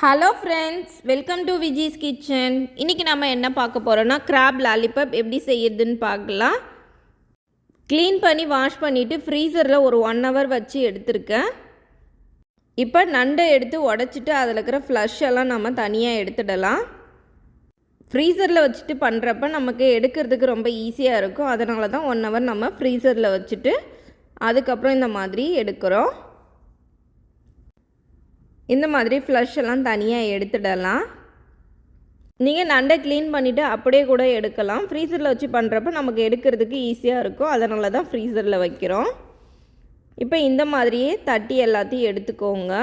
Hello friends welcome to Viji's kitchen இன்றைக்கி நம்ம என்ன பார்க்க போகிறோன்னா கிராப் லாலிபப் எப்படி செய்யறதுன்னு பார்க்கலாம். க்ளீன் பண்ணி வாஷ் பண்ணிவிட்டு ஃப்ரீசரில் ஒரு ஒன் ஹவர் வச்சு எடுத்திருக்கேன். இப்போ நண்டை எடுத்து உடச்சிட்டு அதில் இருக்கிற ஃப்ளஷ் எல்லாம் நம்ம தனியாக எடுத்துடலாம். ஃப்ரீசரில் வச்சுட்டு பண்ணுறப்ப நமக்கு எடுக்கிறதுக்கு ரொம்ப ஈஸியாக இருக்கும். அதனால தான் ஒன் ஹவர் நம்ம ஃப்ரீசரில் வச்சுட்டு அதுக்கப்புறம் இந்த மாதிரி எடுக்கிறோம். இந்த மாதிரி ஃப்ளஷ் எல்லாம் தனியாக எடுத்துடலாம். நீங்கள் நண்டை க்ளீன் பண்ணிவிட்டு அப்படியே கூட எடுக்கலாம். ஃப்ரீசரில் வச்சு பண்ணுறப்ப நமக்கு எடுக்கிறதுக்கு ஈஸியாக இருக்கும். அதனால தான் ஃப்ரீசரில் வைக்கிறோம். இப்போ இந்த மாதிரியே தட்டி எல்லாத்தையும் எடுத்துக்கோங்க.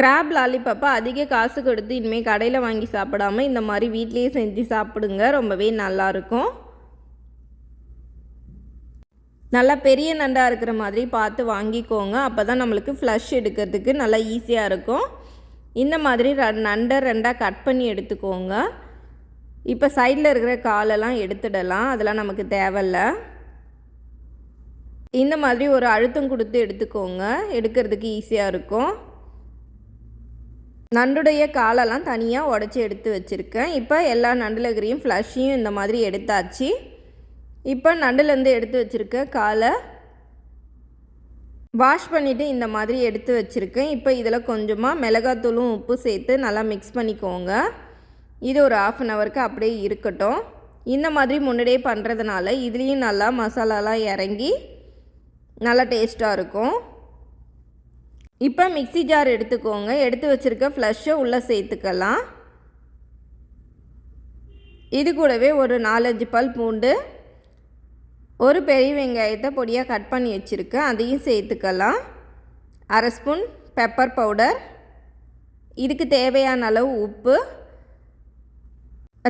கிராப் லாலிபப்பை அதிக காசு கொடுத்து இனிமேல் கடையில் வாங்கி சாப்பிடாம இந்த மாதிரி வீட்லேயே செஞ்சு சாப்பிடுங்க. ரொம்பவே நல்லாயிருக்கும் நல்லா பெரிய நண்டாக இருக்கிற மாதிரி பார்த்து வாங்கிக்கோங்க. அப்போ தான் நம்மளுக்கு ஃப்ளஷ் எடுக்கிறதுக்கு நல்லா ஈஸியாக இருக்கும். இந்த மாதிரி ர நண்டை ரெண்டாக கட் பண்ணி எடுத்துக்கோங்க. இப்போ சைடில் இருக்கிற காலெல்லாம் எடுத்துடலாம். அதெல்லாம் நமக்கு தேவையில்ல. இந்த மாதிரி ஒரு அழுத்தம் கொடுத்து எடுத்துக்கோங்க. எடுக்கிறதுக்கு ஈஸியாக இருக்கும். நண்டுடைய காலெல்லாம் தனியாக உடச்சி எடுத்து வச்சுருக்கேன். இப்போ எல்லா நண்டுலகிரியும் ஃப்ளஷையும் இந்த மாதிரி எடுத்தாச்சு. இப்போ நண்டுலேருந்து எடுத்து வச்சுருக்க காலை வாஷ் பண்ணிவிட்டு இந்த மாதிரி எடுத்து வச்சுருக்கேன். இப்போ இதில் கொஞ்சமாக மிளகாத்தூளும் உப்பு சேர்த்து நல்லா மிக்ஸ் பண்ணிக்கோங்க. இது ஒரு ஆஃப் அன் ஹவருக்கு அப்படியே இருக்கட்டும். இந்த மாதிரி முன்னாடியே பண்ணுறதுனால இதுலேயும் நல்லா மசாலாலாம் இறங்கி நல்லா டேஸ்ட்டாக இருக்கும். இப்போ மிக்சி ஜார் எடுத்துக்கோங்க. எடுத்து வச்சுருக்க ஃப்ளஷ்ஷை உள்ளே சேர்த்துக்கலாம். இது கூடவே ஒரு நாலஞ்சு பல் பூண்டு ஒரு பெரிய வெங்காயத்தை பொடியாக கட் பண்ணி வச்சுருக்கேன் அதையும் சேர்த்துக்கலாம். அரை ஸ்பூன் பெப்பர் பவுடர். இதுக்கு தேவையான அளவு உப்பு.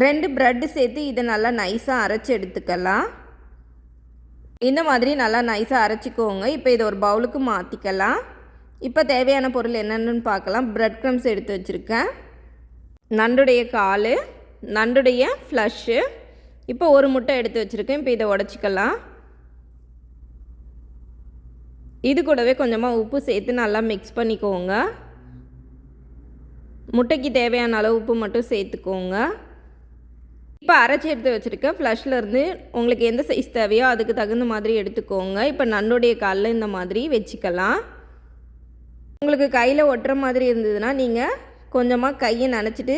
ரெண்டு ப்ரெட்டு சேர்த்து இதை நல்லா நைஸாக அரைச்சி எடுத்துக்கலாம். இந்த மாதிரி நல்லா நைஸாக அரைச்சிக்கோங்க. இப்போ இதை ஒரு பவுலுக்கு மாற்றிக்கலாம் இப்போ தேவையான பொருள் என்னென்னு பார்க்கலாம். ப்ரெட் க்ரம்ஸ் எடுத்து வச்சுருக்கேன். நண்டுடைய கால் நண்டுடைய ஃப்ளஷ்ஷு. இப்போ ஒரு முட்டை எடுத்து வச்சுருக்கேன். இப்போ இதை உடச்சிக்கலாம். இது கூடவே கொஞ்சமாக உப்பு சேர்த்து நல்லா மிக்ஸ் பண்ணிக்கோங்க. முட்டைக்கு தேவையான அளவு உப்பு மட்டும் சேர்த்துக்கோங்க. இப்போ அரைச்சி எடுத்து வச்சுருக்க ஃப்ளஷ்லேருந்து உங்களுக்கு எந்த சைஸ் தேவையோ அதுக்கு தகுந்த மாதிரி எடுத்துக்கோங்க. இப்போ நண்டுடைய காலில் இந்த மாதிரி வச்சுக்கலாம். உங்களுக்கு கையில் ஒட்டுற மாதிரி இருந்ததுன்னா நீங்கள் கொஞ்சமாக கையை நினச்சிட்டு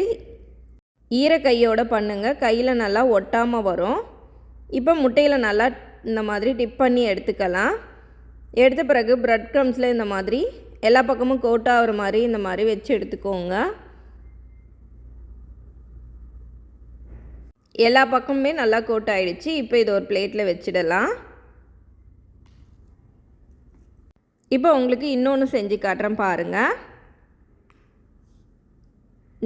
ஈர கையோடு பண்ணுங்கள் கையில் நல்லா ஒட்டாமல் வரும். இப்போ முட்டையில் நல்லா இந்த மாதிரி டிப் பண்ணி எடுத்துக்கலாம். எடுத்த பிறகு ப்ரெட் க்ரம்ஸில் இந்த மாதிரி எல்லா பக்கமும் கோட் ஆகிற மாதிரி இந்த மாதிரி வச்சு எடுத்துக்கோங்க. எல்லா பக்கமுமே நல்லா கோட் ஆகிடுச்சு இப்போ இதை ஒரு பிளேட்டில் வச்சிடலாம். இப்போ உங்களுக்கு இன்னொன்று செஞ்சு காட்டுறேன் பாருங்கள்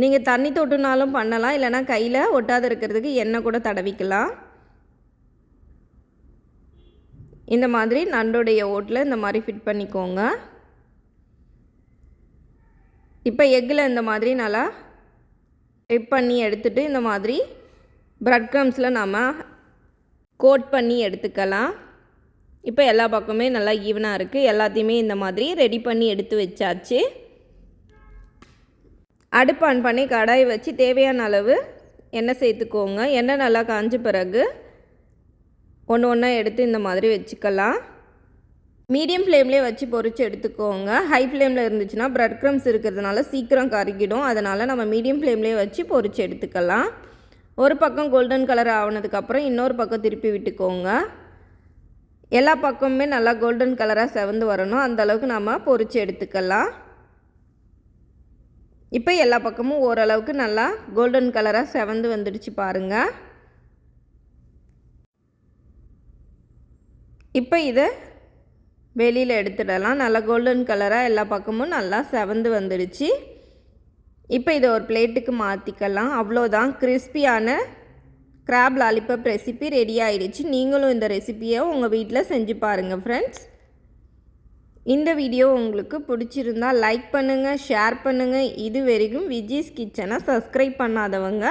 நீங்கள் தண்ணி தொட்டுனாலும் பண்ணலாம் இல்லைனா கையில் ஒட்டாத இருக்கிறதுக்கு எண்ணெய் கூட தடவிக்கலாம். இந்த மாதிரி நண்டுடைய ஓட்டில் இந்த மாதிரி ஃபிட் பண்ணிக்கோங்க. இப்போ எக்கில் இந்த மாதிரி நல்லா டிப் பண்ணி எடுத்துகிட்டு இந்த மாதிரி ப்ரெட் க்ரம்ஸில் நாம் கோட் பண்ணி எடுத்துக்கலாம். இப்போ எல்லா பக்கமே நல்லா ஈவனாக இருக்குது எல்லாத்தையுமே இந்த மாதிரி ரெடி பண்ணி எடுத்து வச்சாச்சு. அடுப்பு ஆன் பண்ணி கடாய் வச்சு தேவையான அளவு எண்ணெய் சேர்த்துக்கோங்க. எண்ணெய் நல்லா காஞ்ச பிறகு ஒன்று ஒன்றா எடுத்து இந்த மாதிரி வச்சுக்கலாம். மீடியம் ஃப்ளேம்லேயே வச்சு பொறிச்சு எடுத்துக்கோங்க. ஹை ஃப்ளேமில் இருந்துச்சுன்னா ப்ரெட் க்ரம்ஸ் இருக்கிறதுனால சீக்கிரம் கருகிடும். அதனால் நம்ம மீடியம் ஃப்ளேம்லேயே வச்சு பொறிச்சு எடுத்துக்கலாம். ஒரு பக்கம் கோல்டன் கலர் ஆனதுக்கப்புறம் இன்னொரு பக்கம் திருப்பி விட்டுக்கோங்க. எல்லா பக்கமுமே நல்லா கோல்டன் கலராக செவந்து வரணும். அந்தளவுக்கு நம்ம பொறிச்சு எடுத்துக்கலாம். இப்போ எல்லா பக்கமும் ஓரளவுக்கு நல்லா கோல்டன் கலராக செவந்து வந்துடுச்சு பாருங்கள் இப்போ இதை வெளியில் எடுத்துடலாம். நல்லா கோல்டன் கலராக எல்லா பக்கமும் நல்லா செவந்து வந்துடுச்சு. இப்போ இதை ஒரு பிளேட்டுக்கு மாற்றிக்கலாம் அவ்வளோதான் கிறிஸ்பியான கிராப் லாலிபப் ரெசிபி ரெடி ஆகிடுச்சு நீங்களும் இந்த ரெசிப்பியை உங்கள் வீட்டில் செஞ்சு பாருங்கள் ஃப்ரெண்ட்ஸ் இந்த வீடியோ உங்களுக்கு பிடிச்சிருந்தா லைக் பண்ணுங்கள் ஷேர் பண்ணுங்கள் இது வரைக்கும் விஜிஸ் கிச்சனை சப்ஸ்கிரைப் பண்ணாதவங்க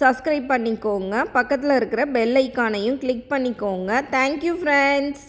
சப்ஸ்கிரைப் பண்ணிக்கோங்க. பக்கத்தில் இருக்கிற பெல் ஐக்கானையும் கிளிக் பண்ணிக்கோங்க. Thank you friends